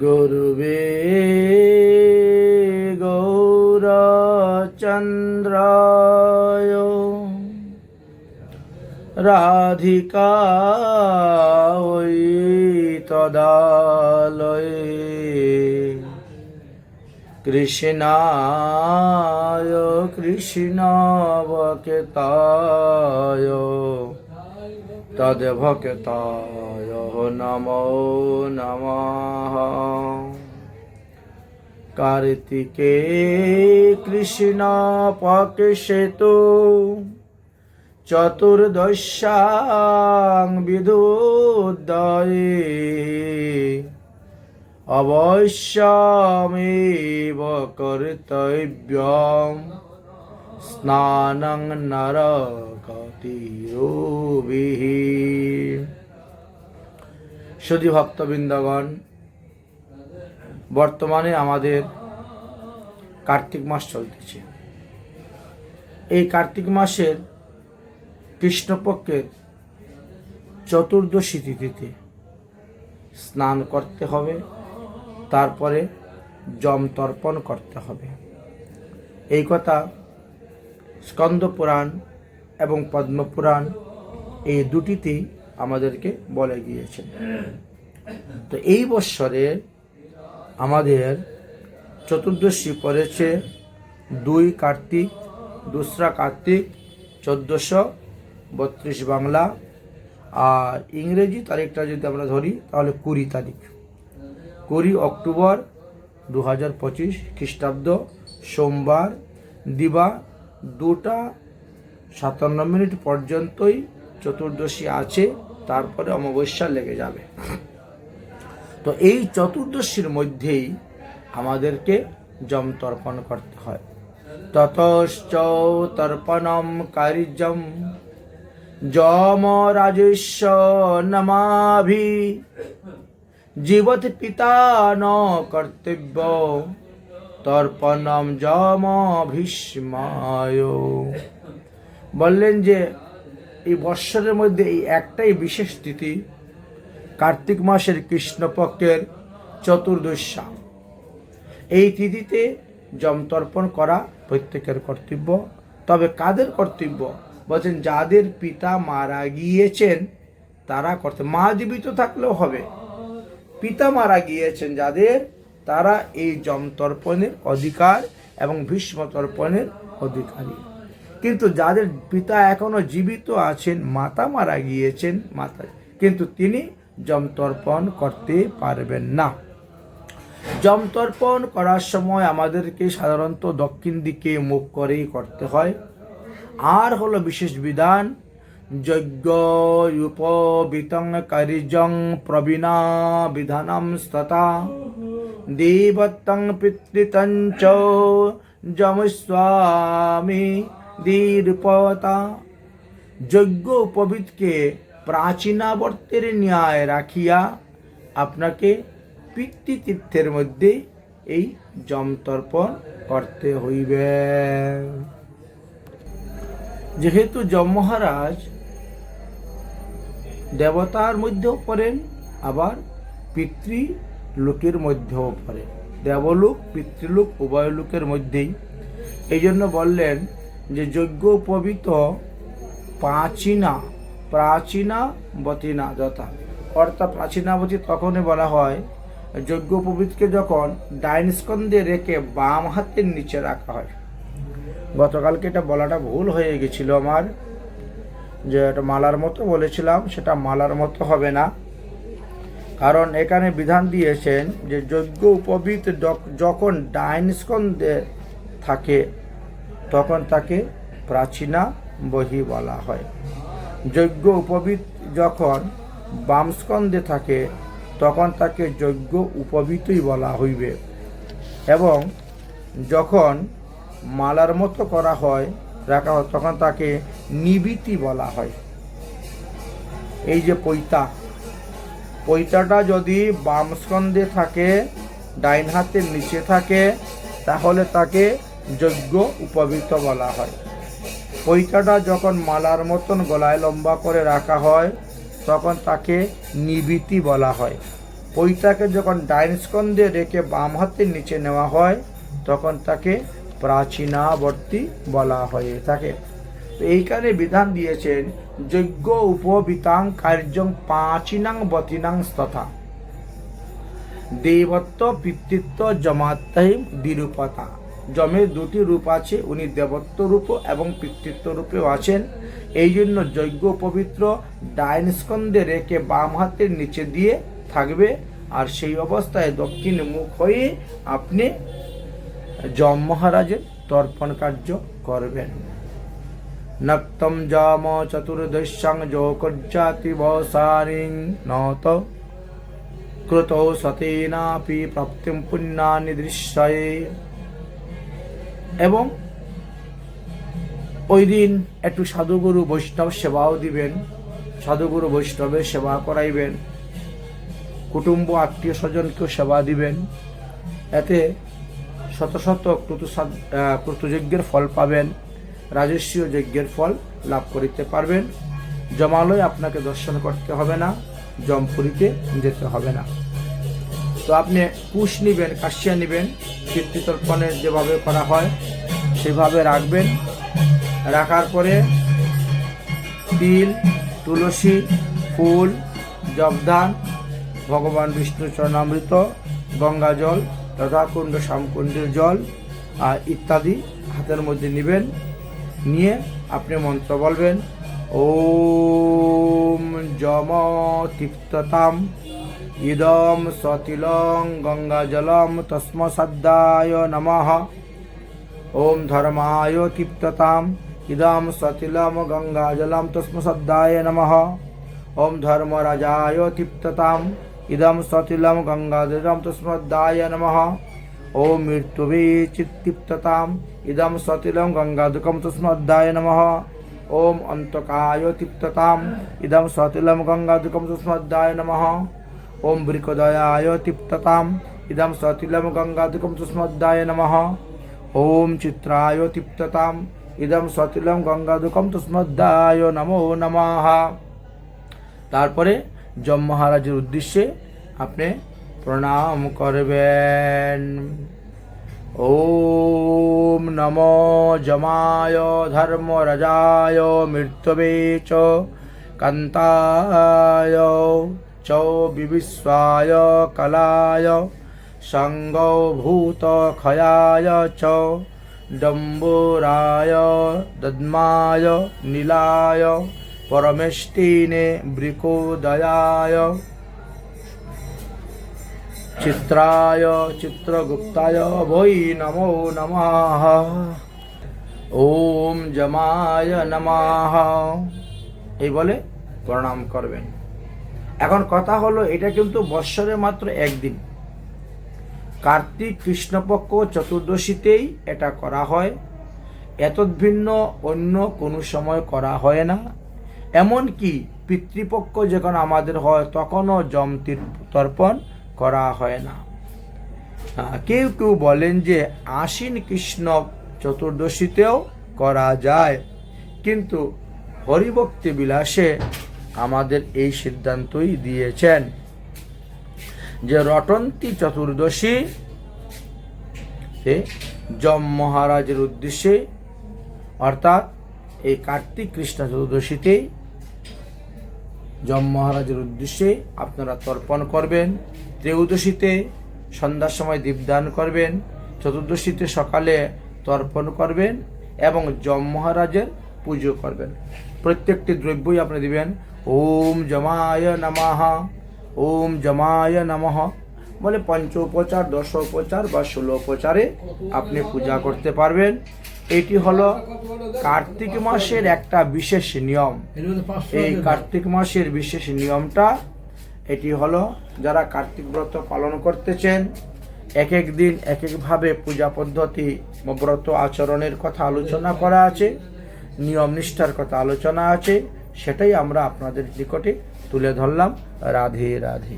গুরুবে গৌরচন্দ্রায় রাধিকা ওই তদালয়ে কৃষ্ণায় নমঃ কার্তিকে কৃষ্ণ পক্ষে তো চতুর্দশাং বিদুদয়ে অবশ্যমেব কর্তব্যম স্নানং নরকতিরোভিः সুধী ভক্তবৃন্দগণ, বর্তমানে আমাদের কার্তিক মাস চলতেছে। এই কার্তিক মাসের কৃষ্ণপক্ষের চতুর্দশী তিথিতে স্নান করতে হবে, তারপরে জম তর্পণ করতে হবে। এই কথা স্কন্দ পুরাণ এবং পদ্মপুরাণ এই দুটিতেই আমাদেরকে বলে গিয়েছেন তো এই বৎসরে আমাদের চতুর্দশী পড়েছে দুই কার্তিক, দোসরা কার্তিক, চোদ্দোশো বত্রিশ বাংলা। আর ইংরেজি তারিখটা যদি আমরা ধরি, তাহলে কুড়ি তারিখ। কুড়ি অক্টোবর দু হাজার পঁচিশ খ্রিস্টাব্দ, সোমবার, দিবা দুটা সাতান্ন মিনিট পর্যন্তই চতুর্দশী আছে, তারপরে অমাবস্যা লেগে যাবে। তো এই চতুর্দশীর মধ্যেই আমাদেরকে জম তর্পণ করতে হয়। ততশ্চ তর্পণম কার্যম। যম রাজস্ব নমাভি। জীবত পিতা ন কর্তব্য। তর্পণম যম ভীষ্মায়। বললেন যে এই বৎসরের মধ্যে এই একটাই বিশেষ তিথি, কার্তিক মাসের কৃষ্ণপক্ষের চতুর্দশা এই তিথিতে জমতর্পণ করা প্রত্যেকের কর্তব্য। তবে কাদের কর্তব্য? বলছেন, যাদের পিতা মারা গিয়েছেন, তারা করতে মা জীবিত থাকলেও হবে। পিতা মারা গিয়েছেন যাদের, তারা এই জমতর্পণের অধিকার এবং ভীষ্ম তর্পণের অধিকারী। কিন্তু যাদের পিতা এখনও জীবিত আছেন, মাতা মারা গিয়েছেন, মাতা, কিন্তু তিনি জমতর্পণ করতে পারবেন না। জমতর্পণ করার সময় আমাদেরকে সাধারণত দক্ষিণ দিকে মুখ করেই করতে হয়। আর হলো বিশেষ বিধান, যজ্ঞ উপবিতং কারিজং প্রবীণা বিধানম স্ততা দেবতং পিতৃতঞ্চ যমস্বামী দীর্পতা যজ্ঞ উপবিতকে প্রাচীনাবর্তের ন্যায় রাখিয়া আপনাকে পিতৃতীর্থের মধ্যে এই জমতর্পণ করতে হইবে। যেহেতু যম মহারাজ দেবতার মধ্যেও পড়েন, আবার পিতৃ লোকের মধ্যেও পড়েন। দেবলোক, পিতৃলোক উভয় লোকের মধ্যেই। এই জন্য বললেন যে যজ্ঞ উপবিত প্রাচীনা প্রাচীনা বতিনা যথা। অর্থাৎ প্রাচীনাবতী তখনই বলা হয়, যজ্ঞ উপবিতকে যখন ডাইন স্কন্ধে রেখে বাম হাতের নিচে রাখা হয়। গতকালকে এটা বলাটা ভুল হয়ে গেছিল আমার, যে এটা মালার মতো বলেছিলাম, সেটা মালার মতো হবে না। কারণ এখানে বিধান দিয়েছেন যে যজ্ঞ উপবিত যখ- যখন ডাইন স্কন্ধে থাকে তখন তাকে প্রাচীনা বহি বলা হয়। যজ্ঞ উপবিত যখন বাম স্কন্ধে থাকে, তখন তাকে যজ্ঞ উপবিতই বলা হইবে এবং যখন মালার মতো করা হয় রাখা হয় তখন তাকে নিবিতি বলা হয়। এই যে পৈতা, পৈতাটা যদি বাম স্কন্ধে থাকে, ডাইন হাতের নিচে থাকে, তাহলে তাকে যজ্ঞ উপবিত বলা হয়। পৈতাটা যখন মালার মতন গলায় লম্বা করে রাখা হয়, তখন তাকে নিবিতি বলা হয়। ওইটাকে যখন ডাইন স্কন্ধে রেখে বাম হাতের নিচে নেওয়া হয়, তখন তাকে প্রাচীনাবর্তী বলা হয়ে থাকে। এইখানে বিধান দিয়েছেন, যজ্ঞ উপবিতাং কার্যং পাঁচিনাং বতিনাং তথা দেবত্ব পিতৃত্ব জমাত্তাই দ্বিরূপতা জমের দুটি রূপ আছে, উনি দেবত্ব রূপ এবং পিতৃত্ব রূপেও আছেন। এই জন্য যজ্ঞ পবিত্র ডাইন স্কন্ধে রেখে বাম হাতের নিচে দিয়ে থাকবে। আর সেই অবস্থায় দক্ষিণ মুখ হয়ে আপনি যম মহারাজের তর্পণ কার্য করবেন। নক্তম জাম চতুর্দশাং যোকজ্জাতি বসারিং নত। কৃত সতেনাপি প্রাপ্তিম পুণ্যানি দৃশ্যয়ে। এবং ওই দিন একটু সাধুগুরু বৈষ্ণব সেবাও দিবেন সাধুগুরু বৈষ্ণবের সেবা করাইবেন কুটুম্ব আত্মীয় স্বজনকেও সেবা দিবেন। এতে শত শত আহ, ফল পাবেন রাজস্বীয় যজ্ঞের ফল লাভ করিতে পারবেন। জমালয় আপনাকে দর্শন করতে হবে না জমপুরিতে যেতে হবে না। তো আপনি কুশ নিবেন, কাশিয়া নিবেন কীর্তিতর্পণের যেভাবে করা হয় সেভাবে রাখবেন। রাখার পরে তিল, তুলসী, ফুল জগদান ভগবান বিষ্ণু চরণামৃত, গঙ্গা জল তথা কুণ্ড শ্যামকুণ্ডের জল আর ইত্যাদি হাতের মধ্যে নেবেন। নিয়ে আপনি মন্ত্র বলবেন ও যম তিক্ততাম ইদম সতিলং গঙ্গা জলম তস্মসদ্দায় নমঃ ওম ধর্মায় তৃপ্ততাম ইদম সতিলম গঙ্গা জলম তস্মসদ্দায় নমঃ ওম ধর্মরাজায় তৃপ্ততাম ইদম সতিলম গঙ্গা জলম তস্মদ্দায় নমঃ ওম মৃত্যুবে চিত্তিপ্ততাম ইদম সতিলম গঙ্গা দুঃখম তস্মদ্দায় নমঃ ওম অন্তকায় তৃপ্ততাম ইদম ওম বৃকদয়ায় তৃপ্ততাম ইদম সতিলম গঙ্গা দুঃখম তস্মদ্দায় নমঃ ওম চিত্রায় তৃপ্ততাম ইদম সতিলম গঙ্গা দুঃখম তস্মদ্দায় নমো নমঃ তারপরে যম মহারাজের উদ্দেশ্যে আপনি প্রণাম করবেন ওম নম যমায় ধর্মরাজায় মৃত্যবে চ কান্তায় চ বিবিশ্বায় কলায় সঙ্গভূত ক্ষয়ায় চ ডম্বুরায় দদ্মায় নীলায় পরমেষ্টিনে বৃকোদয়ায় চিত্রায় চিত্রগুপ্তায় বৈ নমো নমঃ ওম জমায় নমঃ এই বলে প্রণাম করবেন এখন কথা হলো, এটা কিন্তু বৎসরে মাত্র একদিন। কার্তিক কৃষ্ণপক্ষ চতুর্দশীতেই এটা করা হয়। এতদ্ভিন্ন অন্য কোনো সময় করা হয় না। এমনকি পিতৃপক্ষ যখন আমাদের হয়, তখনও তীর- তর্পণ করা হয় না। কেউ কেউ বলেন যে আশ্বিন কৃষ্ণ চতুর্দশীতেও করা যায়। কিন্তু হরিভক্তি বিলাসে আমাদের এই সিদ্ধান্তই দিয়েছেন যে রটন্তী চতুর্দশী যম মহারাজের উদ্দেশ্যে, অর্থাৎ এই কার্তিক কৃষ্ণ চতুর্দশীতে যম মহারাজের উদ্দেশ্যে আপনারা তর্পণ করবেন, ত্রয়োদশীতে সন্ধ্যার সময় দীপদান করবেন, চতুর্দশীতে সকালে তর্পণ করবেন এবং যম মহারাজের পুজো করবেন। প্রত্যেকটি দ্রব্যই আপনি দিবেন। ওম জমায় নমঃ। ওম জমায় নমঃ। বলে পঞ্চোপচার, দশোপচার বা ষোলোপচারে আপনি পূজা করতে পারবেন। এটি হলো কার্তিক মাসের একটা বিশেষ নিয়ম। এই কার্তিক মাসের বিশেষ নিয়মটা, এটি হলো যারা কার্তিক ব্রত পালন করতেছেন এক এক দিন এক একভাবে পূজা পদ্ধতি ব্রত আচরণের কথা আলোচনা করা আছে, নিয়ম নিষ্ঠার কথা আলোচনা আছে। সেটাই আমরা আপনাদের নিকটে তুলে ধরলাম। রাধে রাধে।